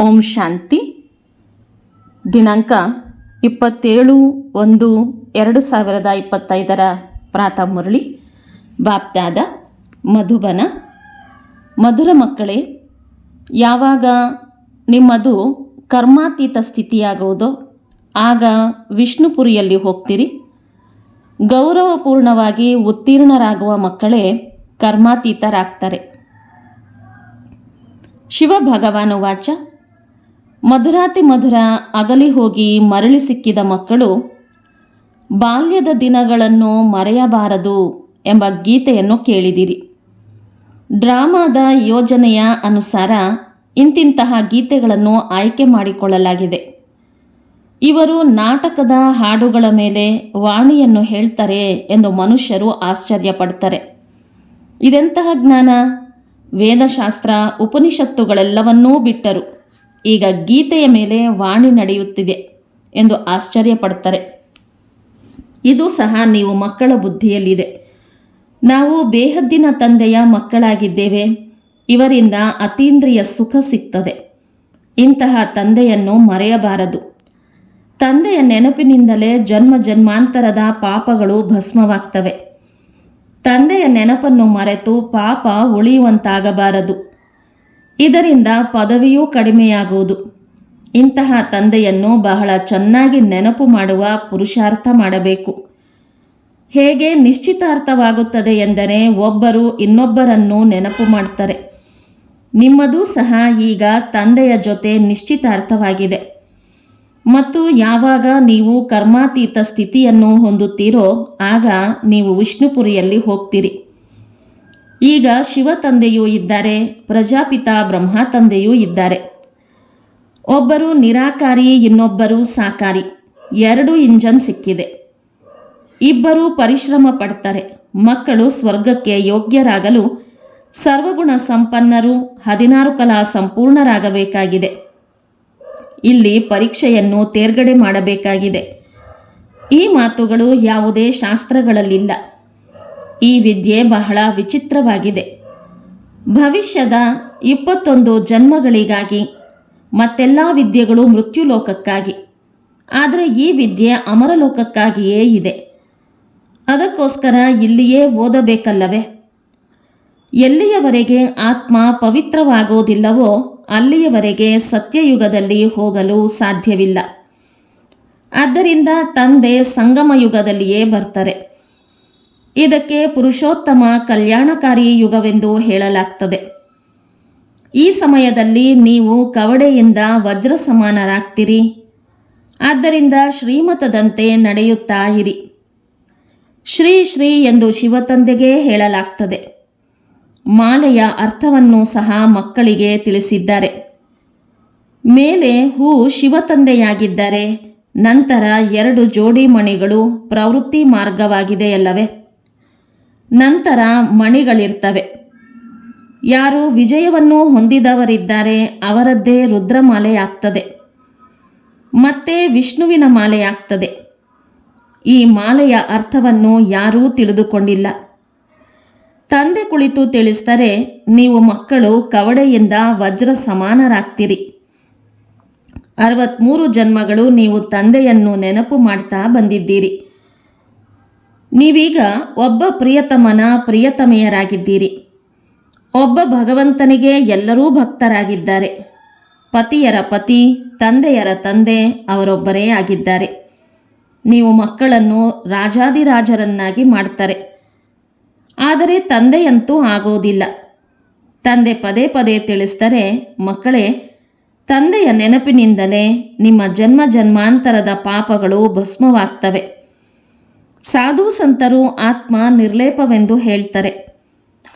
ಓಂ ಶಾಂತಿ. ದಿನಾಂಕ ಇಪ್ಪತ್ತೇಳು ಒಂದು ಎರಡು ಸಾವಿರದ ಇಪ್ಪತ್ತೈದರ ಪ್ರಾತಃ ಮುರಳಿ. ಬಾಪ್ತಾದ ಮಧುಬನ. ಮಧುರ ಮಕ್ಕಳೇ, ಯಾವಾಗ ನಿಮ್ಮದು ಕರ್ಮಾತೀತ ಸ್ಥಿತಿಯಾಗುವುದೋ, ಆಗ ವಿಷ್ಣುಪುರಿಯಲ್ಲಿ ಹೋಗ್ತೀರಿ. ಗೌರವಪೂರ್ಣವಾಗಿ ಉತ್ತೀರ್ಣರಾಗುವ ಮಕ್ಕಳೇ ಕರ್ಮಾತೀತರಾಗ್ತಾರೆ. ಶಿವ ಭಗವಾನು ವಾಚ ಮಧುರಾತಿ ಮಧುರ ಅಗಲಿ ಹೋಗಿ ಮರಳಿ ಸಿಕ್ಕಿದ ಮಕ್ಕಳು, ಬಾಲ್ಯದ ದಿನಗಳನ್ನು ಮರೆಯಬಾರದು ಎಂಬ ಗೀತೆಯನ್ನು ಕೇಳಿದಿರಿ. ಡ್ರಾಮಾದ ಯೋಜನೆಯ ಅನುಸಾರ ಇಂತಿಂತಹ ಗೀತೆಗಳನ್ನು ಆಯ್ಕೆ ಮಾಡಿಕೊಳ್ಳಲಾಗಿದೆ. ಇವರು ನಾಟಕದ ಹಾಡುಗಳ ಮೇಲೆ ವಾಣಿಯನ್ನು ಹೇಳ್ತಾರೆ ಎಂದು ಮನುಷ್ಯರು ಆಶ್ಚರ್ಯ ಪಡ್ತಾರೆ ಇದೆಂತಹ ಜ್ಞಾನ? ವೇದಶಾಸ್ತ್ರ, ಉಪನಿಷತ್ತುಗಳೆಲ್ಲವನ್ನೂ ಬಿಟ್ಟರು. ಈಗ ಗೀತೆಯ ಮೇಲೆ ವಾಣಿ ನಡೆಯುತ್ತಿದೆ ಎಂದು ಆಶ್ಚರ್ಯಪಡ್ತಾರೆ ಇದು ಸಹ ನೀವು ಮಕ್ಕಳ ಬುದ್ಧಿಯಲ್ಲಿದೆ. ನಾವು ಬೇಹದ್ದಿನ ತಂದೆಯ ಮಕ್ಕಳಾಗಿದ್ದೇವೆ. ಇವರಿಂದ ಅತೀಂದ್ರಿಯ ಸುಖ ಸಿಗ್ತದೆ. ಇಂತಹ ತಂದೆಯನ್ನು ಮರೆಯಬಾರದು. ತಂದೆಯ ನೆನಪಿನಿಂದಲೇ ಜನ್ಮ ಜನ್ಮಾಂತರದ ಪಾಪಗಳು ಭಸ್ಮವಾಗ್ತವೆ. ತಂದೆಯ ನೆನಪನ್ನು ಮರೆತು ಪಾಪ ಉಳಿಯುವಂತಾಗಬಾರದು. ಇದರಿಂದ ಪದವಿಯೂ ಕಡಿಮೆಯಾಗುವುದು. ಇಂತಹ ತಂದೆಯನ್ನು ಬಹಳ ಚೆನ್ನಾಗಿ ನೆನಪು ಮಾಡುವ ಪುರುಷಾರ್ಥ ಮಾಡಬೇಕು. ಹೇಗೆ ನಿಶ್ಚಿತಾರ್ಥವಾಗುತ್ತದೆ ಎಂದರೆ ಒಬ್ಬರು ಇನ್ನೊಬ್ಬರನ್ನು ನೆನಪು ಮಾಡ್ತಾರೆ. ನಿಮ್ಮದು ಸಹ ಈಗ ತಂದೆಯ ಜೊತೆ ನಿಶ್ಚಿತಾರ್ಥವಾಗಿದೆ. ಮತ್ತು ಯಾವಾಗ ನೀವು ಕರ್ಮಾತೀತ ಸ್ಥಿತಿಯನ್ನು ಹೊಂದುತ್ತೀರೋ ಆಗ ನೀವು ವಿಷ್ಣುಪುರಿಯಲ್ಲಿ ಹೋಗ್ತೀರಿ. ಈಗ ಶಿವ ತಂದೆಯೂ ಇದ್ದಾರೆ, ಪ್ರಜಾಪಿತ ಬ್ರಹ್ಮ ತಂದೆಯೂ ಇದ್ದಾರೆ. ಒಬ್ಬರು ನಿರಾಕಾರಿ, ಇನ್ನೊಬ್ಬರು ಸಾಕಾರಿ. ಎರಡು ಇಂಜನ್ ಸಿಕ್ಕಿದೆ. ಇಬ್ಬರು ಪರಿಶ್ರಮ ಪಡ್ತಾರೆ. ಮಕ್ಕಳು ಸ್ವರ್ಗಕ್ಕೆ ಯೋಗ್ಯರಾಗಲು ಸರ್ವಗುಣ ಸಂಪನ್ನರು ಹದಿನಾರು ಕಲಾ ಸಂಪೂರ್ಣರಾಗಬೇಕಾಗಿದೆ. ಇಲ್ಲಿ ಪರೀಕ್ಷೆಯನ್ನು ತೇರ್ಗಡೆ ಮಾಡಬೇಕಾಗಿದೆ. ಈ ಮಾತುಗಳು ಯಾವುದೇ ಶಾಸ್ತ್ರಗಳಲ್ಲಿಲ್ಲ. ಈ ವಿದ್ಯೆ ಬಹಳ ವಿಚಿತ್ರವಾಗಿದೆ. ಭವಿಷ್ಯದ ಇಪ್ಪತ್ತೊಂದು ಜನ್ಮಗಳಿಗಾಗಿ ಮತ್ತೆಲ್ಲ ವಿದ್ಯೆಗಳು ಮೃತ್ಯುಲೋಕಕ್ಕಾಗಿ, ಆದರೆ ಈ ವಿದ್ಯೆ ಅಮರಲೋಕಕ್ಕಾಗಿಯೇ ಇದೆ. ಅದಕ್ಕೋಸ್ಕರ ಇಲ್ಲಿಯೇ ಓದಬೇಕಲ್ಲವೇ? ಎಲ್ಲಿಯವರೆಗೆ ಆತ್ಮ ಪವಿತ್ರವಾಗೋದಿಲ್ಲವೋ ಅಲ್ಲಿಯವರೆಗೆ ಸತ್ಯಯುಗದಲ್ಲಿ ಹೋಗಲು ಸಾಧ್ಯವಿಲ್ಲ. ಆದ್ದರಿಂದ ತಂದೆ ಸಂಗಮ ಯುಗದಲ್ಲಿಯೇ ಬರ್ತಾರೆ. ಇದಕ್ಕೆ ಪುರುಷೋತ್ತಮ ಕಲ್ಯಾಣಕಾರಿ ಯುಗವೆಂದು ಹೇಳಲಾಗ್ತದೆ. ಈ ಸಮಯದಲ್ಲಿ ನೀವು ಕವಡೆಯಿಂದ ವಜ್ರ ಸಮಾನರಾಗ್ತೀರಿ ಆದ್ದರಿಂದ ಶ್ರೀಮತದಂತೆ ನಡೆಯುತ್ತಾ ಇರಿ. ಶ್ರೀ ಶ್ರೀ ಎಂದು ಶಿವತಂದೆಗೆ ಹೇಳಲಾಗ್ತದೆ. ಮಾಲೆಯ ಅರ್ಥವನ್ನು ಸಹ ಮಕ್ಕಳಿಗೆ ತಿಳಿಸಿದ್ದಾರೆ. ಮೇಲೆ ಹೂ ಶಿವತಂದೆಯಾಗಿದ್ದರೆ ನಂತರ ಎರಡು ಜೋಡಿ ಮಣಿಗಳು ಪ್ರವೃತ್ತಿ ಮಾರ್ಗವಾಗಿದೆಯಲ್ಲವೇ? ನಂತರ ಮಣಿಗಳಿರ್ತವೆ. ಯಾರು ವಿಜಯವನ್ನು ಹೊಂದಿದವರಿದ್ದಾರೆ ಅವರದ್ದೇ ರುದ್ರಮಾಲೆ ಮಾಲೆಯಾಗ್ತದೆ ಮತ್ತೆ ವಿಷ್ಣುವಿನ ಮಾಲೆಯಾಗ್ತದೆ. ಈ ಮಾಲೆಯ ಅರ್ಥವನ್ನು ಯಾರೂ ತಿಳಿದುಕೊಂಡಿಲ್ಲ. ತಂದೆ ಕುಳಿತು ತಿಳಿಸ್ತಾರೆ ನೀವು ಮಕ್ಕಳು ಕವಡೆಯಿಂದ ವಜ್ರ ಸಮಾನರಾಗ್ತೀರಿ ಅರವತ್ಮೂರು ಜನ್ಮಗಳು ನೀವು ತಂದೆಯನ್ನು ನೆನಪು ಮಾಡ್ತಾ ಬಂದಿದ್ದೀರಿ. ನೀವೀಗ ಒಬ್ಬ ಪ್ರಿಯತಮನ ಪ್ರಿಯತಮೆಯರಾಗಿದ್ದೀರಿ. ಒಬ್ಬ ಭಗವಂತನಿಗೆ ಎಲ್ಲರೂ ಭಕ್ತರಾಗಿದ್ದಾರೆ. ಪತಿಯರ ಪತಿ, ತಂದೆಯರ ತಂದೆ ಅವರೊಬ್ಬರೇ ಆಗಿದ್ದಾರೆ. ನೀವು ಮಕ್ಕಳನ್ನು ರಾಜಾದಿರಾಜರನ್ನಾಗಿ ಮಾಡ್ತಾರೆ. ಆದರೆ ತಂದೆಯಂತೂ ಆಗೋದಿಲ್ಲ. ತಂದೆ ಪದೇ ಪದೇ ತಿಳಿಸ್ತಾರೆ ಮಕ್ಕಳೇ, ತಂದೆಯ ನೆನಪಿನಿಂದಲೇ ನಿಮ್ಮ ಜನ್ಮ ಜನ್ಮಾಂತರದ ಪಾಪಗಳು ಭಸ್ಮವಾಗ್ತವೆ. ಸಾಧು ಸಂತರು ಆತ್ಮ ನಿರ್ಲೇಪವೆಂದು ಹೇಳ್ತಾರೆ.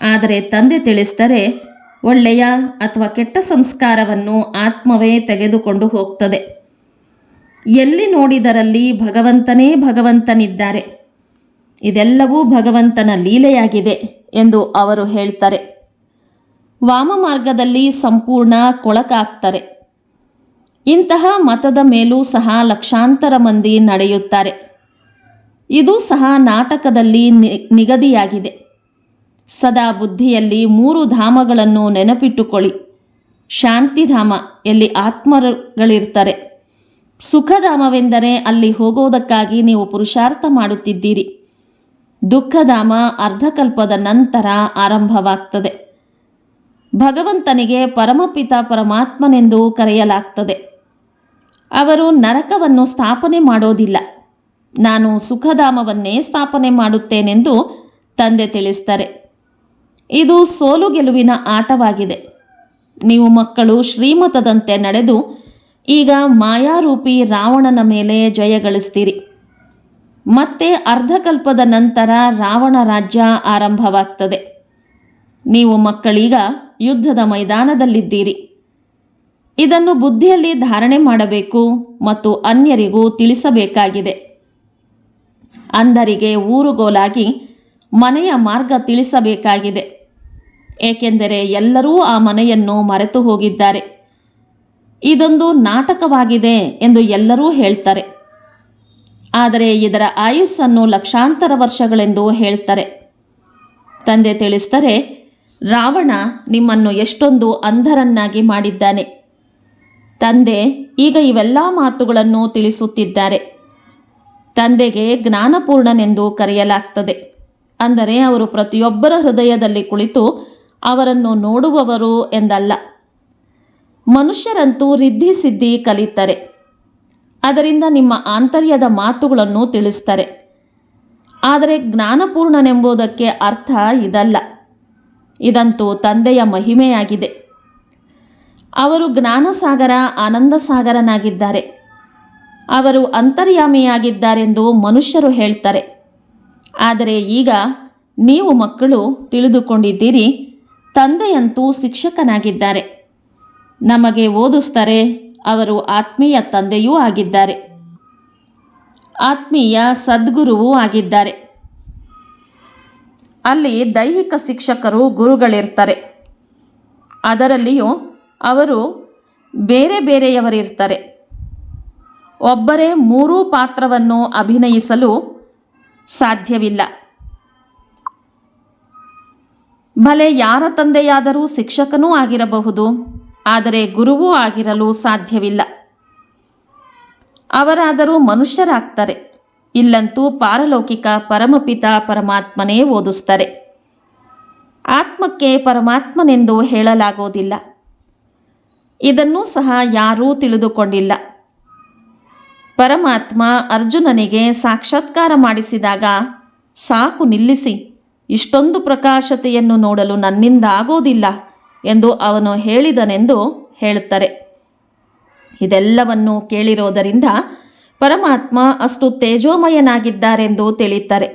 ಆದರೆ ತಂದೆ ತಿಳಿಸ್ತಾರೆ ಒಳ್ಳೆಯ ಅಥವಾ ಕೆಟ್ಟ ಸಂಸ್ಕಾರವನ್ನು ಆತ್ಮವೇ ತೆಗೆದುಕೊಂಡು ಹೋಗ್ತದೆ. ಎಲ್ಲಿ ನೋಡಿದರಲ್ಲಿ ಭಗವಂತನೇ ಭಗವಂತನಿದ್ದಾರೆ. ಇದೆಲ್ಲವೂ ಭಗವಂತನ ಲೀಲೆಯಾಗಿದೆ ಎಂದು ಅವರು ಹೇಳ್ತಾರೆ. ವಾಮ ಮಾರ್ಗದಲ್ಲಿ ಸಂಪೂರ್ಣ ಕೊಳಕಾಗ್ತಾರೆ. ಇಂತಹ ಮತದ ಮೇಲೂ ಸಹ ಲಕ್ಷಾಂತರ ಮಂದಿ ನಡೆಯುತ್ತಾರೆ. ಇದು ಸಹ ನಾಟಕದಲ್ಲಿ ನಿಗದಿಯಾಗಿದೆ. ಸದಾ ಬುದ್ಧಿಯಲ್ಲಿ ಮೂರು ಧಾಮಗಳನ್ನು ನೆನಪಿಟ್ಟುಕೊಳ್ಳಿ. ಶಾಂತಿಧಾಮ ಎಲ್ಲಿ ಆತ್ಮರುಗಳಿರ್ತಾರೆ ಸುಖಧಾಮವೆಂದರೆ ಅಲ್ಲಿ ಹೋಗೋದಕ್ಕಾಗಿ ನೀವು ಪುರುಷಾರ್ಥ ಮಾಡುತ್ತಿದ್ದೀರಿ. ದುಃಖಧಾಮ ಅರ್ಧಕಲ್ಪದ ನಂತರ ಆರಂಭವಾಗ್ತದೆ. ಭಗವಂತನಿಗೆ ಪರಮಪಿತ ಪರಮಾತ್ಮನೆಂದು ಕರೆಯಲಾಗ್ತದೆ. ಅವರು ನರಕವನ್ನು ಸ್ಥಾಪನೆ ಮಾಡೋದಿಲ್ಲ. ನಾನು ಸುಖಧಾಮವನ್ನೇ ಸ್ಥಾಪನೆ ಮಾಡುತ್ತೇನೆಂದು ತಂದೆ ತಿಳಿಸ್ತಾರೆ. ಇದು ಸೋಲು ಗೆಲುವಿನ ಆಟವಾಗಿದೆ. ನೀವು ಮಕ್ಕಳು ಶ್ರೀಮತದಂತೆ ನಡೆದು ಈಗ ಮಾಯಾರೂಪಿ ರಾವಣನ ಮೇಲೆ ಜಯ ಗಳಿಸ್ತೀರಿ. ಮತ್ತೆ ಅರ್ಧಕಲ್ಪದ ನಂತರ ರಾವಣ ರಾಜ್ಯ ಆರಂಭವಾಗ್ತದೆ. ನೀವು ಮಕ್ಕಳೀಗ ಯುದ್ಧದ ಮೈದಾನದಲ್ಲಿದ್ದೀರಿ. ಇದನ್ನು ಬುದ್ಧಿಯಲ್ಲಿ ಧಾರಣೆ ಮಾಡಬೇಕು ಮತ್ತು ಅನ್ಯರಿಗೂ ತಿಳಿಸಬೇಕಾಗಿದೆ. ಅಂಧರಿಗೆ ಊರುಗೋಲಾಗಿ ಮನೆಯ ಮಾರ್ಗ ತಿಳಿಸಬೇಕಾಗಿದೆ. ಏಕೆಂದರೆ ಎಲ್ಲರೂ ಆ ಮನೆಯನ್ನು ಮರೆತು ಹೋಗಿದ್ದಾರೆ. ಇದೊಂದು ನಾಟಕವಾಗಿದೆ ಎಂದು ಎಲ್ಲರೂ ಹೇಳ್ತಾರೆ. ಆದರೆ ಇದರ ಆಯುಸ್ಸನ್ನು ಲಕ್ಷಾಂತರ ವರ್ಷಗಳೆಂದು ಹೇಳ್ತಾರೆ. ತಂದೆ ತಿಳಿಸ್ತಾರೆ ರಾವಣ ನಿಮ್ಮನ್ನು ಎಷ್ಟೊಂದು ಅಂಧರನ್ನಾಗಿ ಮಾಡಿದ್ದಾನೆ. ತಂದೆ, ಈಗ ಇವೆಲ್ಲ ಮಾತುಗಳನ್ನು ತಿಳಿಸುತ್ತಿದ್ದಾರೆ. ತಂದೆಗೆ ಜ್ಞಾನಪೂರ್ಣನೆಂದು ಕರೆಯಲಾಗ್ತದೆ. ಅಂದರೆ ಅವರು ಪ್ರತಿಯೊಬ್ಬರ ಹೃದಯದಲ್ಲಿ ಕುಳಿತು ಅವರನ್ನು ನೋಡುವವರು ಎಂದಲ್ಲ. ಮನುಷ್ಯರಂತೂ ರಿದ್ಧಿ ಸಿದ್ಧಿ ಕಲಿತರೆ. ಅದರಿಂದ ನಿಮ್ಮ ಆಂತರ್ಯದ ಮಾತುಗಳನ್ನು ತಿಳಿಸ್ತಾರೆ. ಆದರೆ ಜ್ಞಾನಪೂರ್ಣನೆಂಬುದಕ್ಕೆ ಅರ್ಥ ಇದಲ್ಲ. ಇದಂತೂ ತಂದೆಯ ಮಹಿಮೆಯಾಗಿದೆ. ಅವರು ಜ್ಞಾನಸಾಗರ ಆನಂದ ಸಾಗರನಾಗಿದ್ದಾರೆ ಅವರು ಅಂತರ್ಯಾಮಿಯಾಗಿದ್ದಾರೆಂದು ಮನುಷ್ಯರು ಹೇಳ್ತಾರೆ. ಆದರೆ ಈಗ ನೀವು ಮಕ್ಕಳು ತಿಳಿದುಕೊಂಡಿದ್ದೀರಿ, ತಂದೆಯಂತೂ ಶಿಕ್ಷಕನಾಗಿದ್ದಾರೆ. ನಮಗೆ ಓದಿಸ್ತಾರೆ, ಅವರು ಆತ್ಮೀಯ ತಂದೆಯೂ ಆಗಿದ್ದಾರೆ. ಆತ್ಮೀಯ ಸದ್ಗುರುವೂ ಆಗಿದ್ದಾರೆ. ಅಲ್ಲಿ ದೈಹಿಕ ಶಿಕ್ಷಕರು ಗುರುಗಳಿರ್ತಾರೆ. ಅದರಲ್ಲಿಯೂ ಅವರು ಬೇರೆ ಬೇರೆಯವರಿರ್ತಾರೆ. ಒಬ್ಬರೇ ಮೂರೂ ಪಾತ್ರವನ್ನು ಅಭಿನಯಿಸಲು ಸಾಧ್ಯವಿಲ್ಲ. ಭಲೆ ಯಾರ ತಂದೆಯಾದರೂ ಶಿಕ್ಷಕನೂ ಆಗಿರಬಹುದು, ಆದರೆ ಗುರುವೂ ಆಗಿರಲು ಸಾಧ್ಯವಿಲ್ಲ. ಅವರಾದರೂ ಮನುಷ್ಯರಾಗ್ತಾರೆ, ಇಲ್ಲಂತೂ ಪಾರಲೌಕಿಕ ಪರಮಪಿತ ಪರಮಾತ್ಮನೇ ಓದಿಸ್ತಾರೆ ಆತ್ಮಕ್ಕೆ ಪರಮಾತ್ಮನೆಂದು ಹೇಳಲಾಗೋದಿಲ್ಲ. ಇದನ್ನೂ ಸಹ ಯಾರೂ ತಿಳಿದುಕೊಂಡಿಲ್ಲ. ಪರಮಾತ್ಮ ಅರ್ಜುನನಿಗೆ ಸಾಕ್ಷಾತ್ಕಾರ ಮಾಡಿಸಿದಾಗ, ಸಾಕು ನಿಲ್ಲಿಸಿ, ಇಷ್ಟೊಂದು ಪ್ರಕಾಶತೆಯನ್ನು ನೋಡಲು ನನ್ನಿಂದ ಆಗೋದಿಲ್ಲ ಎಂದು ಅವನು ಹೇಳಿದನೆಂದು ಹೇಳುತ್ತಾರೆ. ಇದೆಲ್ಲವನ್ನು ಕೇಳಿರೋದರಿಂದ ಪರಮಾತ್ಮ ಅಷ್ಟು ತೇಜೋಮಯನಾಗಿದ್ದಾರೆಂದು ತಿಳಿಯುತ್ತಾರೆ.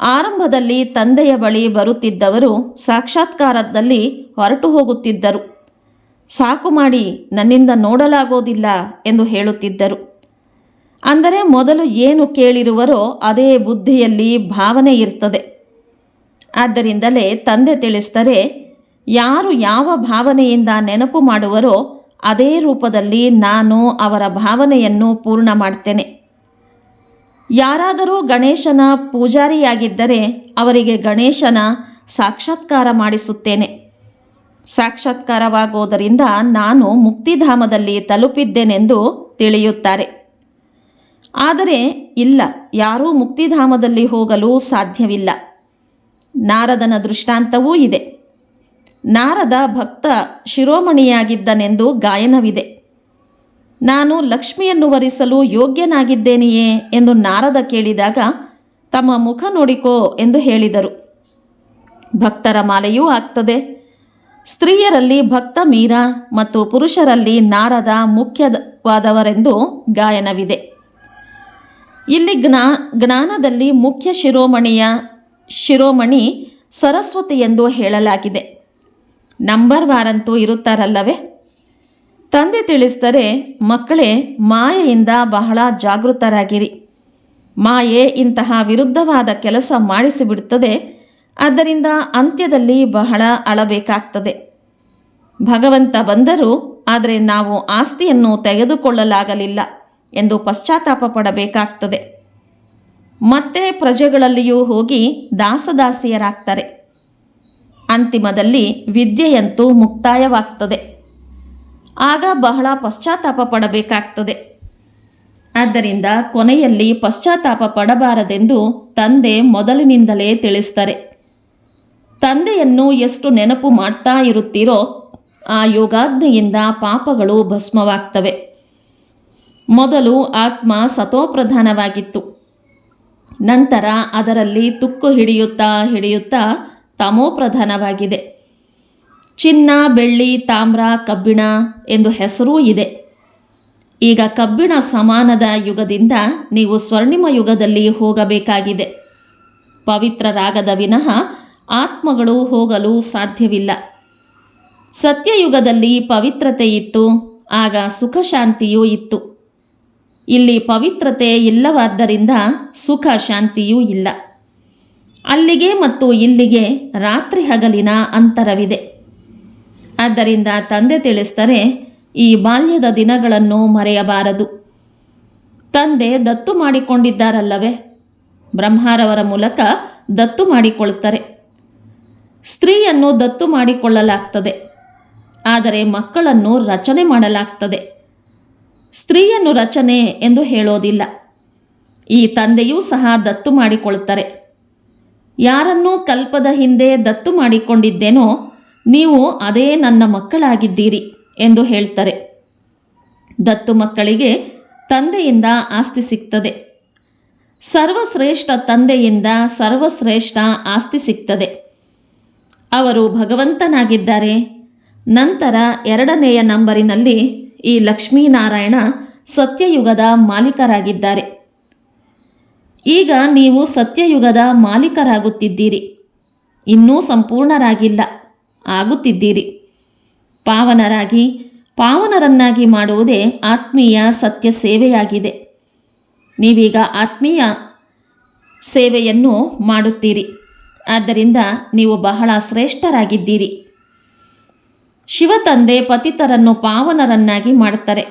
ಆರಂಭದಲ್ಲಿ ತಂದೆಯ ಬಳಿ ಬರುತ್ತಿದ್ದವರು ಸಾಕ್ಷಾತ್ಕಾರದಲ್ಲಿ ಹೊರಟು ಹೋಗುತ್ತಿದ್ದರು. ಸಾಕು ಮಾಡಿ, ನನ್ನಿಂದ ನೋಡಲಾಗೋದಿಲ್ಲ ಎಂದು ಹೇಳುತ್ತಿದ್ದರು. ಅಂದರೆ ಮೊದಲು ಏನು ಕೇಳಿರುವರೋ ಅದೇ ಬುದ್ಧಿಯಲ್ಲಿ ಭಾವನೆ ಇರ್ತದೆ. ಆದ್ದರಿಂದಲೇ ತಂದೆ ತಿಳಿಸ್ತಾರೆ ಯಾರು ಯಾವ ಭಾವನೆಯಿಂದ ನೆನಪು ಮಾಡುವರೋ ಅದೇ ರೂಪದಲ್ಲಿ ನಾನು ಅವರ ಭಾವನೆಯನ್ನು ಪೂರ್ಣ ಮಾಡ್ತೇನೆ. ಯಾರಾದರೂ ಗಣೇಶನ ಪೂಜಾರಿಯಾಗಿದ್ದರೆ ಅವರಿಗೆ ಗಣೇಶನ ಸಾಕ್ಷಾತ್ಕಾರ ಮಾಡಿಸುತ್ತೇನೆ. ಸಾಕ್ಷಾತ್ಕಾರವಾಗೋದರಿಂದ ನಾನು ಮುಕ್ತಿಧಾಮದಲ್ಲಿ ತಲುಪಿದ್ದೇನೆಂದು ತಿಳಿಯುತ್ತಾರೆ. ಆದರೆ ಇಲ್ಲ, ಯಾರೂ ಮುಕ್ತಿಧಾಮದಲ್ಲಿ ಹೋಗಲು ಸಾಧ್ಯವಿಲ್ಲ. ನಾರದನ ದೃಷ್ಟಾಂತವೂ ಇದೆ. ನಾರದ ಭಕ್ತ ಶಿರೋಮಣಿಯಾಗಿದ್ದನೆಂದು ಗಾಯನವಿದೆ. ನಾನು ಲಕ್ಷ್ಮಿಯನ್ನು ವರಿಸಲು ಯೋಗ್ಯನಾಗಿದ್ದೇನೆಯೇ ಎಂದು ನಾರದ ಕೇಳಿದಾಗ ತಮ್ಮ ಮುಖ ನೋಡಿಕೋ ಎಂದು ಹೇಳಿದರು. ಭಕ್ತರ ಮಾಲೆಯೂ ಆಗ್ತದೆ. ಸ್ತ್ರೀಯರಲ್ಲಿ ಭಕ್ತ ಮೀರಾ ಮತ್ತು ಪುರುಷರಲ್ಲಿ ನಾರದ ಮುಖ್ಯವಾದವರೆಂದು ಗಾಯನವಿದೆ. ಇಲ್ಲಿ ಜ್ಞಾ, ಜ್ಞಾನದಲ್ಲಿ ಮುಖ್ಯ ಶಿರೋಮಣಿಯ, ಶಿರೋಮಣಿ ಸರಸ್ವತಿ ಎಂದು ಹೇಳಲಾಗಿದೆ. ನಂಬರ್ ವಾರಂತೂ ಇರುತ್ತಾರಲ್ಲವೇ? ತಂದೆ ತಿಳಿಸಿದರೆ, ಮಕ್ಕಳೇ, ಮಾಯೆಯಿಂದ ಬಹಳ ಜಾಗೃತರಾಗಿರಿ. ಮಾಯೆ ಇಂತಹ ವಿರುದ್ಧವಾದ ಕೆಲಸ ಮಾಡಿಸಿಬಿಡುತ್ತದೆ, ಆದ್ದರಿಂದ ಅಂತ್ಯದಲ್ಲಿ ಬಹಳ ಅಳಬೇಕಾಗ್ತದೆ. ಭಗವಂತ ಬಂದರೂ, ಆದರೆ ನಾವು ಆಸ್ತಿಯನ್ನು ತೆಗೆದುಕೊಳ್ಳಲಾಗಲಿಲ್ಲ. ಎಂದು ಪಶ್ಚಾತ್ತಾಪ ಪಡಬೇಕಾಗ್ತದೆ. ಮತ್ತೆ ಪ್ರಜೆಗಳಲ್ಲಿಯೂ ಹೋಗಿ ದಾಸದಾಸಿಯರಾಗ್ತಾರೆ. ಅಂತಿಮದಲ್ಲಿ ವಿದ್ಯೆಯಂತೂ ಮುಕ್ತಾಯವಾಗ್ತದೆ. ಆಗ ಬಹಳ ಪಶ್ಚಾತ್ತಾಪ ಪಡಬೇಕಾಗ್ತದೆ. ಆದ್ದರಿಂದ ಕೊನೆಯಲ್ಲಿ ಪಶ್ಚಾತ್ತಾಪ ಪಡಬಾರದೆಂದು ತಂದೆ ಮೊದಲಿನಿಂದಲೇ ತಿಳಿಸ್ತಾರೆ. ತಂದೆಯನ್ನು ಎಷ್ಟು ನೆನಪು ಮಾಡ್ತಾ ಇರುತ್ತೀರೋ ಆ ಯೋಗಾಗ್ನಿಯಿಂದ ಪಾಪಗಳು ಭಸ್ಮವಾಗ್ತವೆ. ಮೊದಲು ಆತ್ಮ ಸತೋಪ್ರಧಾನವಾಗಿತ್ತು. ನಂತರ ಅದರಲ್ಲಿ ತುಕ್ಕು ಹಿಡಿಯುತ್ತಾ ಹಿಡಿಯುತ್ತಾ ತಮೋಪ್ರಧಾನವಾಗಿದೆ. ಚಿನ್ನ, ಬೆಳ್ಳಿ, ತಾಮ್ರ, ಕಬ್ಬಿಣ ಎಂದು ಹೆಸರೂ ಇದೆ. ಈಗ ಕಬ್ಬಿಣ ಸಮಾನದ ಯುಗದಿಂದ ನೀವು ಸ್ವರ್ಣಿಮ ಯುಗದಲ್ಲಿ ಹೋಗಬೇಕಾಗಿದೆ. ಪವಿತ್ರ ರಾಗದ ವಿನಃ ಆತ್ಮಗಳು ಹೋಗಲು ಸಾಧ್ಯವಿಲ್ಲ. ಸತ್ಯಯುಗದಲ್ಲಿ ಪವಿತ್ರತೆ ಇತ್ತು, ಆಗ ಸುಖಶಾಂತಿಯೂ ಇತ್ತು. ಇಲ್ಲಿ ಪವಿತ್ರತೆ ಇಲ್ಲವಾದ್ದರಿಂದ ಸುಖ ಶಾಂತಿಯೂ ಇಲ್ಲ. ಅಲ್ಲಿಗೆ ಮತ್ತು ಇಲ್ಲಿಗೆ ರಾತ್ರಿ ಹಗಲಿನ ಅಂತರವಿದೆ. ಆದ್ದರಿಂದ ತಂದೆ ತಿಳಿಸ್ತಾರೆ ಈ ಬಾಲ್ಯದ ದಿನಗಳನ್ನು ಮರೆಯಬಾರದು. ತಂದೆ ದತ್ತು ಮಾಡಿಕೊಂಡಿದ್ದಾರಲ್ಲವೇ? ಬ್ರಹ್ಮಾರವರ ಮೂಲಕ ದತ್ತು ಮಾಡಿಕೊಳ್ಳುತ್ತಾರೆ ಸ್ತ್ರೀಯನ್ನು ದತ್ತು ಮಾಡಿಕೊಳ್ಳಲಾಗ್ತದೆ. ಆದರೆ ಮಕ್ಕಳನ್ನು ರಚನೆ ಮಾಡಲಾಗ್ತದೆ. ಸ್ತ್ರೀಯನ್ನು ರಚನೆ ಎಂದು ಹೇಳೋದಿಲ್ಲ. ಈ ತಂದೆಯೂ ಸಹ ದತ್ತು ಮಾಡಿಕೊಳ್ಳುತ್ತಾರೆ. ಯಾರನ್ನೂ ಕಲ್ಪದ ಹಿಂದೆ ದತ್ತು ಮಾಡಿಕೊಂಡಿದ್ದೇನೋ ನೀವು ಅದೇ ನನ್ನ ಮಕ್ಕಳಾಗಿದ್ದೀರಿ ಎಂದು ಹೇಳ್ತಾರೆ. ದತ್ತು ಮಕ್ಕಳಿಗೆ ತಂದೆಯಿಂದ ಆಸ್ತಿ ಸಿಗ್ತದೆ. ಸರ್ವಶ್ರೇಷ್ಠ ತಂದೆಯಿಂದ ಸರ್ವಶ್ರೇಷ್ಠ ಆಸ್ತಿ ಸಿಗ್ತದೆ. ಅವರು ಭಗವಂತನಾಗಿದ್ದಾರೆ. ನಂತರ ಎರಡನೆಯ ನಂಬರಿನಲ್ಲಿ ಈ ಲಕ್ಷ್ಮೀನಾರಾಯಣ ಸತ್ಯಯುಗದ ಮಾಲೀಕರಾಗಿದ್ದಾರೆ. ಈಗ ನೀವು ಸತ್ಯಯುಗದ ಮಾಲೀಕರಾಗುತ್ತಿದ್ದೀರಿ. ಇನ್ನೂ ಸಂಪೂರ್ಣರಾಗಿಲ್ಲ. ಆಗುತ್ತಿದ್ದೀರಿ. ಪಾವನರಾಗಿ, ಪಾವನರನ್ನಾಗಿ ಮಾಡುವುದೇ ಆತ್ಮೀಯ ಸತ್ಯ ಸೇವೆಯಾಗಿದೆ. ನೀವೀಗ ಆತ್ಮೀಯ ಸೇವೆಯನ್ನು ಮಾಡುತ್ತೀರಿ. ಆದ್ದರಿಂದ ನೀವು ಬಹಳ ಶ್ರೇಷ್ಠರಾಗಿದ್ದೀರಿ. ಶಿವತಂದೆ ಪತಿತರನ್ನು ಪಾವನರನ್ನಾಗಿ ಮಾಡ್ತಾರೆ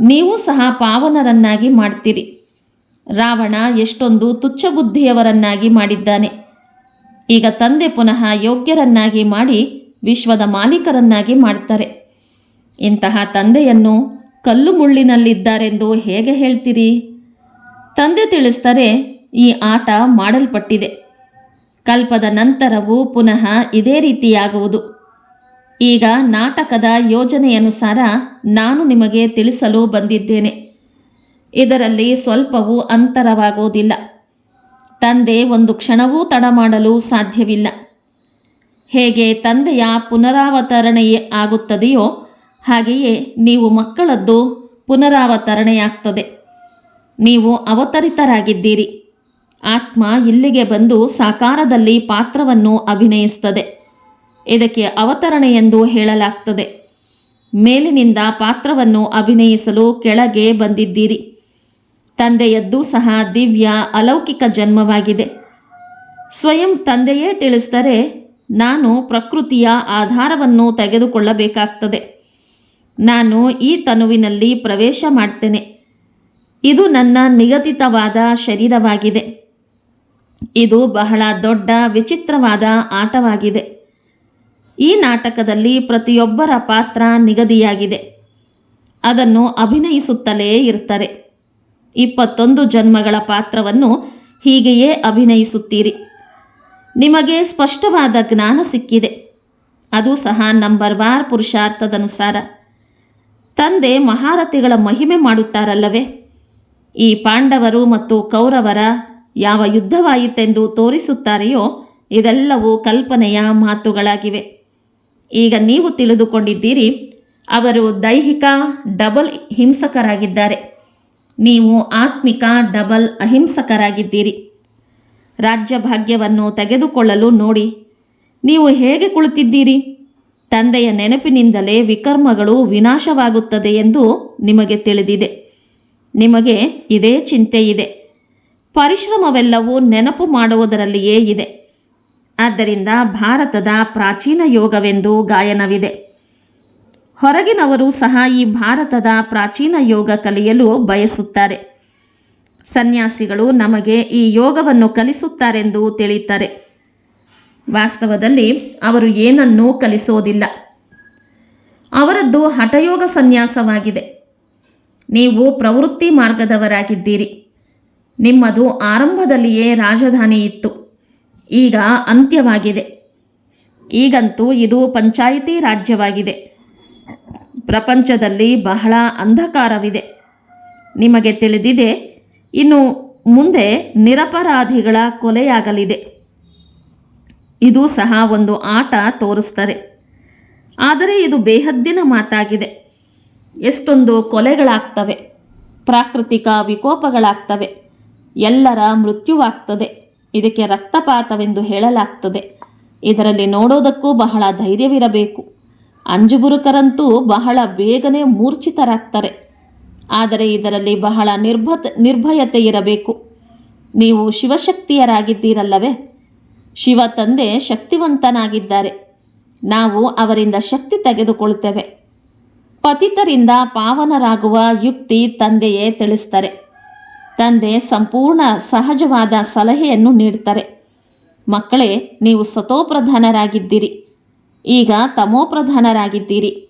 ನೀವು ಸಹ ಪಾವನರನ್ನಾಗಿ ಮಾಡ್ತೀರಿ ರಾವಣ ಎಷ್ಟೊಂದು ತುಚ್ಛ ಬುದ್ಧಿಯವರನ್ನಾಗಿ ಮಾಡಿದ್ದಾನೆ. ಈಗ ತಂದೆ ಪುನಃ ಯೋಗ್ಯರನ್ನಾಗಿ ಮಾಡಿ ವಿಶ್ವದ ಮಾಲೀಕರನ್ನಾಗಿ ಮಾಡ್ತಾರೆ ಇಂತಹ ತಂದೆಯನ್ನು ಕಲ್ಲು ಮುಳ್ಳಿನಲ್ಲಿದ್ದಾರೆಂದು ಹೇಗೆ ಹೇಳ್ತೀರಿ? ತಂದೆ ತಿಳಿಸ್ತಾರೆ ಈ ಆಟ ಮಾಡಲ್ಪಟ್ಟಿದೆ. ಕಲ್ಪದ ನಂತರವೂ ಪುನಃ ಇದೇ ರೀತಿಯಾಗುವುದು. ಈಗ ನಾಟಕದ ಯೋಜನೆಯನುಸಾರ ನಾನು ನಿಮಗೆ ತಿಳಿಸಲು ಬಂದಿದ್ದೇನೆ. ಇದರಲ್ಲಿ ಸ್ವಲ್ಪವೂ ಅಂತರವಾಗುವುದಿಲ್ಲ ತಂದೆ ಒಂದು ಕ್ಷಣವೂ ತಡ ಮಾಡಲು ಸಾಧ್ಯವಿಲ್ಲ. ಹೇಗೆ ತಂದೆಯ ಪುನರಾವತರಣೆ ಆಗುತ್ತದೆಯೋ ಹಾಗೆಯೇ ನೀವು ಮಕ್ಕಳದ್ದು ಪುನರಾವತರಣೆಯಾಗ್ತದೆ. ನೀವು ಅವತರಿತರಾಗಿದ್ದೀರಿ. ಆತ್ಮ ಇಲ್ಲಿಗೆ ಬಂದು ಸಾಕಾರದಲ್ಲಿ ಪಾತ್ರವನ್ನು ಅಭಿನಯಿಸುತ್ತದೆ ಇದಕ್ಕೆ ಅವತರಣೆ ಎಂದು ಹೇಳಲಾಗ್ತದೆ. ಮೇಲಿನಿಂದ ಪಾತ್ರವನ್ನು ಅಭಿನಯಿಸಲು ಕೆಳಗೆ ಬಂದಿದ್ದೀರಿ. ತಂದೆಯದ್ದು ಸಹ ದಿವ್ಯ ಅಲೌಕಿಕ ಜನ್ಮವಾಗಿದೆ. ಸ್ವಯಂ ತಂದೆಯೇ ತಿಳಿಸಿದರೆ ನಾನು ಪ್ರಕೃತಿಯ ಆಧಾರವನ್ನು ತೆಗೆದುಕೊಳ್ಳಬೇಕಾಗ್ತದೆ. ನಾನು ಈ ತನುವಿನಲ್ಲಿ ಪ್ರವೇಶ ಮಾಡ್ತೇನೆ. ಇದು ನನ್ನ ನಿಗದಿತವಾದ ಶರೀರವಾಗಿದೆ. ಇದು ಬಹಳ ದೊಡ್ಡ ವಿಚಿತ್ರವಾದ ಆಟವಾಗಿದೆ. ಈ ನಾಟಕದಲ್ಲಿ ಪ್ರತಿಯೊಬ್ಬರ ಪಾತ್ರ ನಿಗದಿಯಾಗಿದೆ. ಅದನ್ನು ಅಭಿನಯಿಸುತ್ತಲೇ ಇರ್ತಾರೆ. ಇಪ್ಪತ್ತೊಂದು ಜನ್ಮಗಳ ಪಾತ್ರವನ್ನು ಹೀಗೆಯೇ ಅಭಿನಯಿಸುತ್ತೀರಿ. ನಿಮಗೆ ಸ್ಪಷ್ಟವಾದ ಜ್ಞಾನ ಸಿಕ್ಕಿದೆ. ಅದು ಸಹ ನಂಬರ್ ವಾರ್ ಪುರುಷಾರ್ಥದನುಸಾರ. ತಂದೆ ಮಹಾರಥಿಗಳ ಮಹಿಮೆ ಮಾಡುತ್ತಾರಲ್ಲವೇ? ಈ ಪಾಂಡವರು ಮತ್ತು ಕೌರವರ ಯಾವ ಯುದ್ಧವಾಯಿತೆಂದು ತೋರಿಸುತ್ತಾರೆಯೋ, ಇದೆಲ್ಲವೂ ಕಲ್ಪನೆಯ ಮಾತುಗಳಾಗಿವೆ. ಈಗ ನೀವು ತಿಳಿದುಕೊಂಡಿದ್ದೀರಿ, ಅವರು ದೈಹಿಕ ಡಬಲ್ ಹಿಂಸಕರಾಗಿದ್ದಾರೆ. ನೀವು ಆತ್ಮಿಕ ಡಬಲ್ ಅಹಿಂಸಕರಾಗಿದ್ದೀರಿ. ರಾಜ್ಯ ಭಾಗ್ಯವನ್ನು ತೆಗೆದುಕೊಳ್ಳಲು ನೋಡಿ, ನೀವು ಹೇಗೆ ಕುಳಿತಿದ್ದೀರಿ? ತಂದೆಯ ನೆನಪಿನಿಂದಲೇ ವಿಕರ್ಮಗಳು ವಿನಾಶವಾಗುತ್ತದೆ ಎಂದು ನಿಮಗೆ ತಿಳಿದಿದೆ. ನಿಮಗೆ ಇದೇ ಚಿಂತೆ ಇದೆ ಪರಿಶ್ರಮವೆಲ್ಲವೂ ನೆನಪು ಮಾಡುವುದರಲ್ಲಿಯೇ ಇದೆ. ಆದ್ದರಿಂದ ಭಾರತದ ಪ್ರಾಚೀನ ಯೋಗವೆಂದು ಗಾಯನವಿದೆ. ಹೊರಗಿನವರು ಸಹ ಈ ಭಾರತದ ಪ್ರಾಚೀನ ಯೋಗ ಕಲಿಯಲು ಬಯಸುತ್ತಾರೆ. ಸನ್ಯಾಸಿಗಳು ನಮಗೆ ಈ ಯೋಗವನ್ನು ಕಲಿಸುತ್ತಾರೆಂದು ತಿಳಿಯುತ್ತಾರೆ. ವಾಸ್ತವದಲ್ಲಿ ಅವರು ಏನನ್ನೂ ಕಲಿಸೋದಿಲ್ಲ. ಅವರದ್ದು ಹಠಯೋಗ ಸನ್ಯಾಸವಾಗಿದೆ. ನೀವು ಪ್ರವೃತ್ತಿ ಮಾರ್ಗದವರಾಗಿದ್ದೀರಿ. ನಿಮ್ಮದು ಆರಂಭದಲ್ಲಿಯೇ ರಾಜಧಾನಿ ಇತ್ತು ಈಗ ಅಂತ್ಯವಾಗಿದೆ. ಈಗಂತೂ ಇದು ಪಂಚಾಯಿತಿ ರಾಜ್ಯವಾಗಿದೆ. ಪ್ರಪಂಚದಲ್ಲಿ ಬಹಳ ಅಂಧಕಾರವಿದೆ. ನಿಮಗೆ ತಿಳಿದಿದೆ, ಇನ್ನು ಮುಂದೆ ನಿರಪರಾಧಿಗಳ ಕೊಲೆಯಾಗಲಿದೆ. ಇದು ಸಹ ಒಂದು ಆಟ ತೋರಿಸ್ತಾರೆ ಆದರೆ ಇದು ಬೇಹದ್ದಿನ ಮಾತಾಗಿದೆ. ಎಷ್ಟೊಂದು ಕೊಲೆಗಳಾಗ್ತವೆ, ಪ್ರಾಕೃತಿಕ ವಿಕೋಪಗಳಾಗ್ತವೆ, ಎಲ್ಲರ ಮೃತ್ಯುವಾಗ್ತದೆ. ಇದಕ್ಕೆ ರಕ್ತಪಾತವೆಂದು ಹೇಳಲಾಗ್ತದೆ. ಇದರಲ್ಲಿ ನೋಡೋದಕ್ಕೂ ಬಹಳ ಧೈರ್ಯವಿರಬೇಕು. ಅಂಜುಬುರುಕರಂತೂ ಬಹಳ ಬೇಗನೆ ಮೂರ್ಛಿತರಾಗ್ತಾರೆ. ಆದರೆ ಇದರಲ್ಲಿ ಬಹಳ ನಿರ್ಭತ ನಿರ್ಭಯತೆ ಇರಬೇಕು ನೀವು ಶಿವಶಕ್ತಿಯರಾಗಿದ್ದೀರಲ್ಲವೇ? ಶಿವ ತಂದೆ ಶಕ್ತಿವಂತನಾಗಿದ್ದಾರೆ. ನಾವು ಅವರಿಂದ ಶಕ್ತಿ ತೆಗೆದುಕೊಳ್ಳುತ್ತೇವೆ ಪತಿತರಿಂದ ಪಾವನರಾಗುವ ಯುಕ್ತಿ ತಂದೆಯೇ ತಿಳಿಸ್ತಾರೆ. ತಂದೆ ಸಂಪೂರ್ಣ ಸಹಜವಾದ ಸಲಹೆಯನ್ನು ನೀಡ್ತಾರೆ ಮಕ್ಕಳೇ, ನೀವು ಸತೋಪ್ರಧಾನರಾಗಿದ್ದೀರಿ. ಈಗ ತಮೋಪ್ರಧಾನರಾಗಿದ್ದೀರಿ.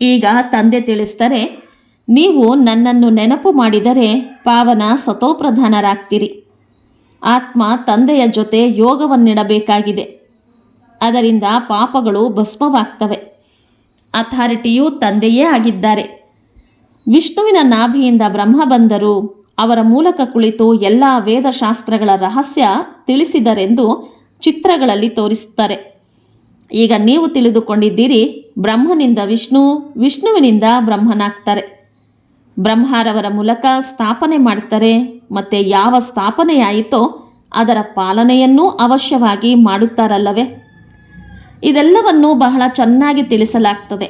ಈಗ ತಂದೆ ತಿಳಿಸ್ತಾರೆ ನೀವು ನನ್ನನ್ನು ನೆನಪು ಮಾಡಿದರೆ ಪಾವನ ಸತೋಪ್ರಧಾನರಾಗ್ತೀರಿ. ಆತ್ಮ ತಂದೆಯ ಜೊತೆ ಯೋಗವನ್ನಿಡಬೇಕಾಗಿದೆ. ಅದರಿಂದ ಪಾಪಗಳು ಭಸ್ಮವಾಗ್ತವೆ. ಅಥಾರಿಟಿಯು ತಂದೆಯೇ ಆಗಿದ್ದಾರೆ. ವಿಷ್ಣುವಿನ ನಾಭಿಯಿಂದ ಬ್ರಹ್ಮ ಬಂದರು ಅವರ ಮೂಲಕ ಕುಳಿತು ಎಲ್ಲ ವೇದಶಾಸ್ತ್ರಗಳ ರಹಸ್ಯ ತಿಳಿಸಿದರೆಂದು ಚಿತ್ರಗಳಲ್ಲಿ ತೋರಿಸುತ್ತಾರೆ. ಈಗ ನೀವು ತಿಳಿದುಕೊಂಡಿದ್ದೀರಿ, ಬ್ರಹ್ಮನಿಂದ ವಿಷ್ಣು, ವಿಷ್ಣುವಿನಿಂದ ಬ್ರಹ್ಮನಾಗ್ತಾರೆ. ಬ್ರಹ್ಮರವರ ಮೂಲಕ ಸ್ಥಾಪನೆ ಮಾಡ್ತಾರೆ ಮತ್ತೆ ಯಾವ ಸ್ಥಾಪನೆಯಾಯಿತೋ ಅದರ ಪಾಲನೆಯನ್ನೂ ಅವಶ್ಯವಾಗಿ ಮಾಡುತ್ತಾರಲ್ಲವೇ? ಇದೆಲ್ಲವನ್ನು ಬಹಳ ಚೆನ್ನಾಗಿ ತಿಳಿಸಲಾಗ್ತದೆ.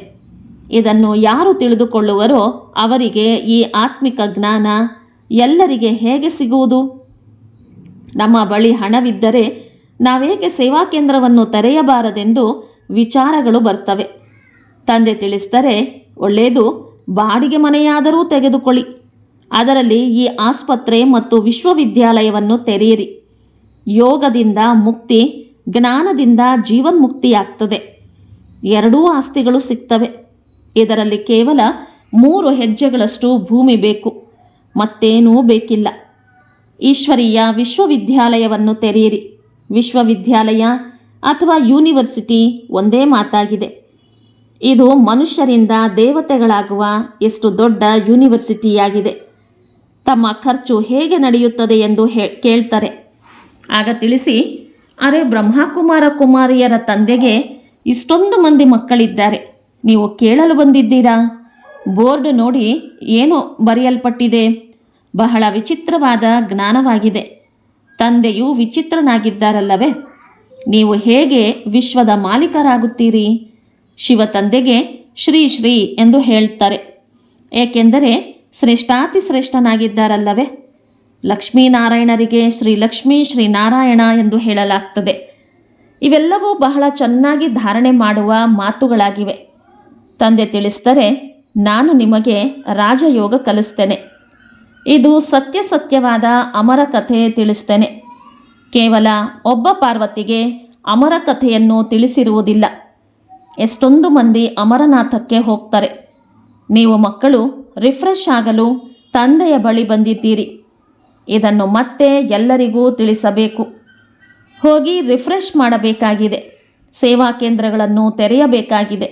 ಇದನ್ನು ಯಾರು ತಿಳಿದುಕೊಳ್ಳುವರೋ ಅವರಿಗೆ ಈ ಆತ್ಮಿಕ ಜ್ಞಾನ ಎಲ್ಲರಿಗೆ ಹೇಗೆ ಸಿಗುವುದು? ನಮ್ಮ ಬಳಿ ಹಣವಿದ್ದರೆ ನಾವೇಕೆ ಸೇವಾ ಕೇಂದ್ರವನ್ನು ತೆರೆಯಬಾರದೆಂದು ವಿಚಾರಗಳು ಬರ್ತವೆ. ತಂದೆ ತಿಳಿಸಿದರೆ, ಒಳ್ಳೆಯದು, ಬಾಡಿಗೆ ಮನೆಯಾದರೂ ತೆಗೆದುಕೊಳ್ಳಿ. ಅದರಲ್ಲಿ ಈ ಆಸ್ಪತ್ರೆ ಮತ್ತು ವಿಶ್ವವಿದ್ಯಾಲಯವನ್ನು ತೆರೆಯಿರಿ. ಯೋಗದಿಂದ ಮುಕ್ತಿ, ಜ್ಞಾನದಿಂದ ಜೀವನ್ಮುಕ್ತಿಯಾಗ್ತದೆ. ಎರಡೂ ಆಸ್ತಿಗಳು ಸಿಗ್ತವೆ. ಇದರಲ್ಲಿ ಕೇವಲ ಮೂರು ಹೆಜ್ಜೆಗಳಷ್ಟು ಭೂಮಿ ಬೇಕು. ಮತ್ತೇನೂ ಬೇಕಿಲ್ಲ. ಈಶ್ವರೀಯ ವಿಶ್ವವಿದ್ಯಾಲಯವನ್ನು ತೆರೆಯಿರಿ. ವಿಶ್ವವಿದ್ಯಾಲಯ ಅಥವಾ ಯೂನಿವರ್ಸಿಟಿ ಒಂದೇ ಮಾತಾಗಿದೆ. ಇದು ಮನುಷ್ಯರಿಂದ ದೇವತೆಗಳಾಗುವ ಎಷ್ಟು ದೊಡ್ಡ ಯೂನಿವರ್ಸಿಟಿಯಾಗಿದೆ. ತಮ್ಮ ಖರ್ಚು ಹೇಗೆ ನಡೆಯುತ್ತದೆ ಎಂದು ಕೇಳ್ತಾರೆ. ಆಗ ತಿಳಿಸಿ, ಅರೆ ಬ್ರಹ್ಮಕುಮಾರ ಕುಮಾರಿಯರ ತಂದೆಗೆ ಇಷ್ಟೊಂದು ಮಂದಿ ಮಕ್ಕಳಿದ್ದಾರೆ. ನೀವು ಕೇಳಲು ಬಂದಿದ್ದೀರಾ? ಬೋರ್ಡ್ ನೋಡಿ ಏನು ಬರೆಯಲ್ಪಟ್ಟಿದೆ. ಬಹಳ ವಿಚಿತ್ರವಾದ ಜ್ಞಾನವಾಗಿದೆ. ತಂದೆಯು ವಿಚಿತ್ರನಾಗಿದ್ದಾರಲ್ಲವೇ? ನೀವು ಹೇಗೆ ವಿಶ್ವದ ಮಾಲೀಕರಾಗುತ್ತೀರಿ? ಶಿವ ತಂದೆಗೆ ಶ್ರೀ ಶ್ರೀ ಎಂದು ಹೇಳ್ತಾರೆ. ಏಕೆಂದರೆ ಶ್ರೇಷ್ಠಾತಿ ಶ್ರೇಷ್ಠನಾಗಿದ್ದಾರಲ್ಲವೇ? ಲಕ್ಷ್ಮೀನಾರಾಯಣರಿಗೆ ಶ್ರೀ ಲಕ್ಷ್ಮೀ ಶ್ರೀನಾರಾಯಣ ಎಂದು ಹೇಳಲಾಗ್ತದೆ. ಇವೆಲ್ಲವೂ ಬಹಳ ಚೆನ್ನಾಗಿ ಧಾರಣೆ ಮಾಡುವ ಮಾತುಗಳಾಗಿವೆ. ತಂದೆ ತಿಳಿಸ್ತಾರೆ ನಾನು ನಿಮಗೆ ರಾಜಯೋಗ ಕಲಿಸ್ತೇನೆ. ಇದು ಸತ್ಯ ಸತ್ಯವಾದ ಅಮರ ಕಥೆ ತಿಳಿಸ್ತೇನೆ. ಕೇವಲ ಒಬ್ಬ ಪಾರ್ವತಿಗೆ ಅಮರ ಕಥೆಯನ್ನು ತಿಳಿಸಿರುವುದಿಲ್ಲ. ಎಷ್ಟೊಂದು ಮಂದಿ ಅಮರನಾಥಕ್ಕೆ ಹೋಗ್ತಾರೆ. ನೀವು ಮಕ್ಕಳು, ರಿಫ್ರೆಶ್ ಆಗಲು ತಂದೆಯ ಬಳಿ ಬಂದಿದ್ದೀರಿ. ಇದನ್ನು ಮತ್ತೆ ಎಲ್ಲರಿಗೂ ತಿಳಿಸಬೇಕು. ಹೋಗಿ ರಿಫ್ರೆಶ್ ಮಾಡಬೇಕಾಗಿದೆ. ಸೇವಾ ಕೇಂದ್ರಗಳನ್ನು ತೆರೆಯಬೇಕಾಗಿದೆ.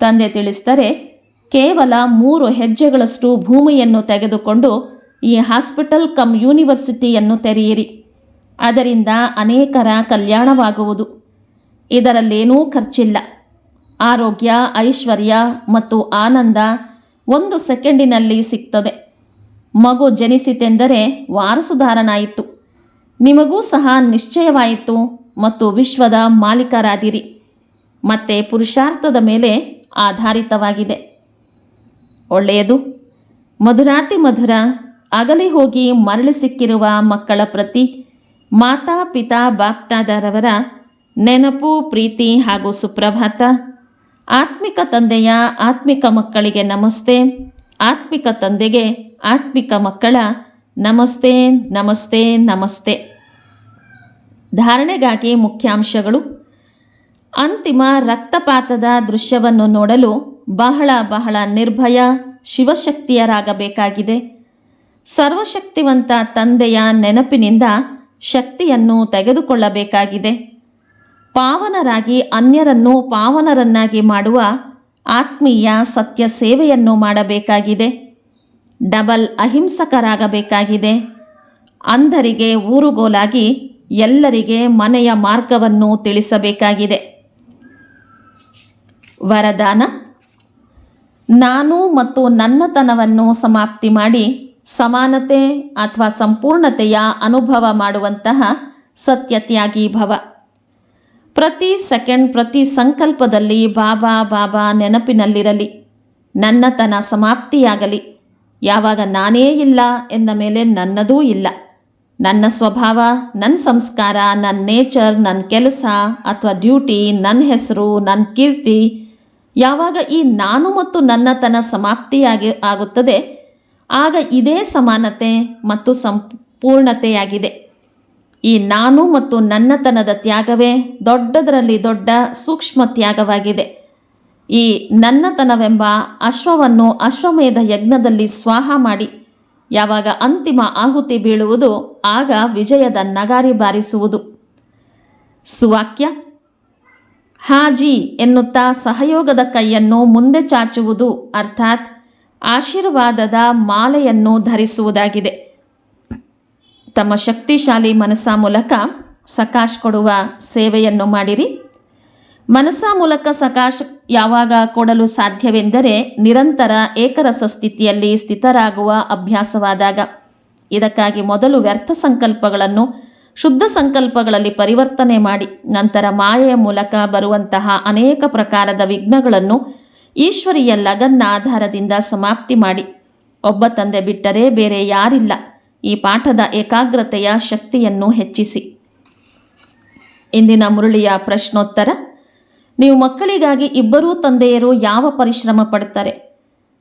ತಂದೆ ತಿಳಿಸ್ತಾರೆ ಕೇವಲ ಮೂರು ಹೆಜ್ಜೆಗಳಷ್ಟು ಭೂಮಿಯನ್ನು ತೆಗೆದುಕೊಂಡು ಈ ಹಾಸ್ಪಿಟಲ್ ಕಮ್ ಯೂನಿವರ್ಸಿಟಿಯನ್ನು ತೆರೆಯಿರಿ. ಅದರಿಂದ ಅನೇಕರ ಕಲ್ಯಾಣವಾಗುವುದು. ಇದರಲ್ಲೇನೂ ಖರ್ಚಿಲ್ಲ. ಆರೋಗ್ಯ, ಐಶ್ವರ್ಯ ಮತ್ತು ಆನಂದ ಒಂದು ಸೆಕೆಂಡಿನಲ್ಲಿ ಸಿಗ್ತದೆ. ಮಗು ಜನಿಸಿತೆಂದರೆ ವಾರಸುದಾರನಾಯಿತು. ನಿಮಗೂ ಸಹ ನಿಶ್ಚಯವಾಯಿತು ಮತ್ತು ವಿಶ್ವದ ಮಾಲೀಕರಾದಿರಿ. ಮತ್ತೆ ಪುರುಷಾರ್ಥದ ಮೇಲೆ ಆಧಾರಿತವಾಗಿದೆ. ಒಳ್ಳೆಯದು. ಮಧುರಾತಿ ಮಧುರ, ಅಗಲಿ ಹೋಗಿ ಮರಳಿ ಸಿಕ್ಕಿರುವ ಮಕ್ಕಳ ಪ್ರತಿ ಮಾತಾ ಪಿತಾ ಬಾಪ್ತಾದರವರ ನೆನಪು, ಪ್ರೀತಿ ಹಾಗೂ ಸುಪ್ರಭಾತ. ಆತ್ಮಿಕ ತಂದೆಯ ಆತ್ಮಿಕ ಮಕ್ಕಳಿಗೆ ನಮಸ್ತೆ. ಆತ್ಮಿಕ ತಂದೆಗೆ ಆತ್ಮಿಕ ಮಕ್ಕಳ ನಮಸ್ತೆ ನಮಸ್ತೆ ನಮಸ್ತೆ. ಧಾರಣೆಗಾಗಿ ಮುಖ್ಯಾಂಶಗಳು. ಅಂತಿಮ ರಕ್ತಪಾತದ ದೃಶ್ಯವನ್ನು ನೋಡಲು ಬಹಳ ಬಹಳ ನಿರ್ಭಯ ಶಿವಶಕ್ತಿಯರಾಗಬೇಕಾಗಿದೆ. ಸರ್ವಶಕ್ತಿವಂತ ತಂದೆಯ ನೆನಪಿನಿಂದ ಶಕ್ತಿಯನ್ನು ತೆಗೆದುಕೊಳ್ಳಬೇಕಾಗಿದೆ. ಪಾವನರಾಗಿ ಅನ್ಯರನ್ನು ಪಾವನರನ್ನಾಗಿ ಮಾಡುವ ಆತ್ಮೀಯ ಸತ್ಯ ಸೇವೆಯನ್ನು ಮಾಡಬೇಕಾಗಿದೆ. ಡಬಲ್ ಅಹಿಂಸಕರಾಗಬೇಕಾಗಿದೆ. ಅಂಧರಿಗೆ ಊರುಗೋಲಾಗಿ ಎಲ್ಲರಿಗೆ ಮನೆಯ ಮಾರ್ಗವನ್ನು ತಿಳಿಸಬೇಕಾಗಿದೆ. ವರದಾನ ನಾನು ಮತ್ತು ನನ್ನತನವನ್ನು ಸಮಾಪ್ತಿ ಮಾಡಿ ಸಮಾನತೆ ಅಥವಾ ಸಂಪೂರ್ಣತೆಯ ಅನುಭವ ಮಾಡುವಂತಹ ಸತ್ಯತ್ಯಾಗಿ ಭವ. ಪ್ರತಿ ಸೆಕೆಂಡ್, ಪ್ರತಿ ಸಂಕಲ್ಪದಲ್ಲಿ ಬಾಬಾ ಬಾಬಾ ನೆನಪಿನಲ್ಲಿರಲಿ. ನನ್ನತನ ಸಮಾಪ್ತಿಯಾಗಲಿ. ಯಾವಾಗ ನಾನೇ ಇಲ್ಲ ಎಂದ ಮೇಲೆ ನನ್ನದೂ ಇಲ್ಲ. ನನ್ನ ಸ್ವಭಾವ ನನ್ನ ಸಂಸ್ಕಾರ ನನ್ನ ನೇಚರ್ ನನ್ನ ಕೆಲಸ ಅಥವಾ ಡ್ಯೂಟಿ ನನ್ನ ಹೆಸರು ನನ್ನ ಕೀರ್ತಿ ಯಾವಾಗ ಈ ನಾನು ಮತ್ತು ನನ್ನತನ ಸಮಾಪ್ತಿಯಾಗಿ ಆಗುತ್ತದೆ, ಆಗ ಇದೇ ಸಮಾನತೆ ಮತ್ತು ಸಂಪೂರ್ಣತೆಯಾಗಿದೆ. ಈ ನಾನು ಮತ್ತು ನನ್ನತನದ ತ್ಯಾಗವೇ ದೊಡ್ಡದರಲ್ಲಿ ದೊಡ್ಡ ಸೂಕ್ಷ್ಮ ತ್ಯಾಗವಾಗಿದೆ. ಈ ನನ್ನತನವೆಂಬ ಅಶ್ವವನ್ನು ಅಶ್ವಮೇಧ ಯಜ್ಞದಲ್ಲಿ ಸ್ವಾಹ ಮಾಡಿ, ಯಾವಾಗ ಅಂತಿಮ ಆಹುತಿ ಬೀಳುವುದು, ಆಗ ವಿಜಯದ ನಗಾರಿ ಬಾರಿಸುವುದು. ಸುವಾಕ್ಯ ಹಾಜಿ ಎನ್ನುತ್ತಾ ಸಹಯೋಗದ ಕೈಯನ್ನು ಮುಂದೆ ಚಾಚುವುದು ಅರ್ಥಾತ್ ಆಶೀರ್ವಾದದ ಮಾಲೆಯನ್ನು ಧರಿಸುವುದಾಗಿದೆ. ತಮ್ಮ ಶಕ್ತಿಶಾಲಿ ಮನಸ್ಸ ಮೂಲಕ ಸಕಾಶ್ ಕೊಡುವ ಸೇವೆಯನ್ನು ಮಾಡಿರಿ. ಮನಸ್ಸ ಮೂಲಕ ಸಕಾಶ್ ಯಾವಾಗ ಕೊಡಲು ಸಾಧ್ಯವೆಂದರೆ ನಿರಂತರ ಏಕರಸ ಸ್ಥಿತಿಯಲ್ಲಿ ಸ್ಥಿತರಾಗುವ ಅಭ್ಯಾಸವಾದಾಗ. ಇದಕ್ಕಾಗಿ ಮೊದಲು ವ್ಯರ್ಥ ಸಂಕಲ್ಪಗಳನ್ನು ಶುದ್ಧ ಸಂಕಲ್ಪಗಳಲ್ಲಿ ಪರಿವರ್ತನೆ ಮಾಡಿ, ನಂತರ ಮಾಯೆಯ ಮೂಲಕ ಬರುವಂತಹ ಅನೇಕ ಪ್ರಕಾರದ ವಿಘ್ನಗಳನ್ನು ಈಶ್ವರಿಯ ಲಗನ್ನ ಆಧಾರದಿಂದ ಸಮಾಪ್ತಿ ಮಾಡಿ. ಒಬ್ಬ ತಂದೆ ಬಿಟ್ಟರೆ ಬೇರೆ ಯಾರಿಲ್ಲ. ಈ ಪಾಠದ ಏಕಾಗ್ರತೆಯ ಶಕ್ತಿಯನ್ನು ಹೆಚ್ಚಿಸಿ. ಇಂದಿನ ಮುರುಳಿಯ ಪ್ರಶ್ನೋತ್ತರ, ನೀವು ಮಕ್ಕಳಿಗಾಗಿ ಇಬ್ಬರೂ ತಂದೆಯರು ಯಾವ ಪರಿಶ್ರಮ ಪಡ್ತಾರೆ?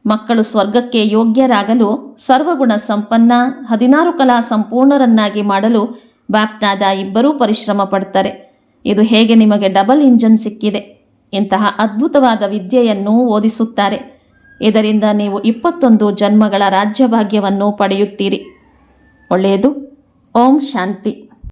ಮಕ್ಕಳು ಸ್ವರ್ಗಕ್ಕೆ ಯೋಗ್ಯರಾಗಲು ಸರ್ವಗುಣ ಸಂಪನ್ನ, ಹದಿನಾರು ಕಲಾ ಸಂಪೂರ್ಣರನ್ನಾಗಿ ಮಾಡಲು ಬಾಪ್ತಾದ ಇಬ್ಬರೂ ಪರಿಶ್ರಮ ಪಡ್ತಾರೆ. ಇದು ಹೇಗೆ ನಿಮಗೆ ಡಬಲ್ ಇಂಜನ್ ಸಿಕ್ಕಿದೆ? ಇಂತಹ ಅದ್ಭುತವಾದ ವಿದ್ಯೆಯನ್ನು ಓದಿಸುತ್ತಾರೆ. ಇದರಿಂದ ನೀವು ಇಪ್ಪತ್ತೊಂದು ಜನ್ಮಗಳ ರಾಜ್ಯಭಾಗ್ಯವನ್ನು ಪಡೆಯುತ್ತೀರಿ. ಒಳ್ಳೆಯದು. ಓಂ ಶಾಂತಿ.